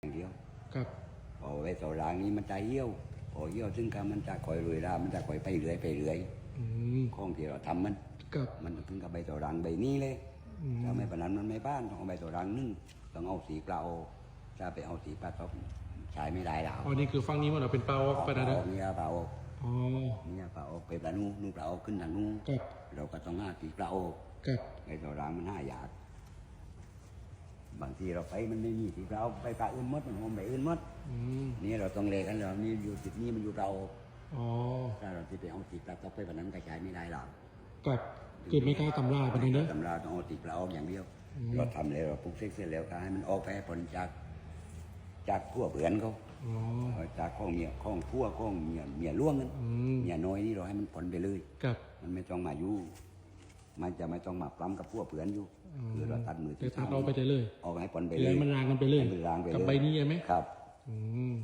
อย่างเดียวครับพอไปต่อรางนี้มันจะเหี่ยวพอเหี่ยวซึ่งก็มันจะคอยรวยรามันจะคอยไปเรื่อยไปเรื่อยอืมของที่เราทำมัน ครับมันถึงกับใบต่อรังใบนี้เลยอืมถ้าไม่ปานนั้นมันไม่บ้านต้องเอาใบต่อรังนึ่งต้องเอาสีเปล่าถ้าไปเอาสีปลาท็อปใช้ไม่ได้แล้วอ๋อนี่คือฟังนี้มันเราเป็นเปาไปนะเปนะล่าเนี่ยเปล่าอ๋อ เนี่ยเปล่าไปปลานูนูเปล่าขึ้นทางนู้นครับ เราก็ต้องหาสีเปล่าครับ ใบต่อรังมันห้าอยาก บางทีเราไปมันไม่มีสีเปล่าไปปลาอื่นหมดมันหอมใบอื่นหมดอืมนี่เราต้องเลกันเรานี่อยู่จุดนี้มันอยู่เราอ๋อถ้าเราจะไปเอาสีปลาท็อปไปปานนั้นก็ใช้ไม่ได้หรอกครับคือไม่กล้าตำราไปนี่เนอะ ตำราต้องเอาติดเราออกอย่างเดียว อืม เราทำแล้วเราปลุกเสกเสร็จแล้วก็ให้มันออกไปให้ผลจาก จากพวกเบือนเขา อ๋อ เออจากข้องเมียข้องพัวข้องเมียเมียล่วงนั้นอืม เมียน้อยนี่เราให้มันผลไปเลยครับมันไม่ต้องมาอยู่ มันจะไม่ต้องมาปล้ำกับพวกเบือนอยู่อืมคือเราตัดมือแต่ตัดเอาไปได้เลยออกให้ผลไปเลเลยยมันรางกันไปเลยให้มันรางไปเลยกับใบนี้ใช่ไหมครับ อืม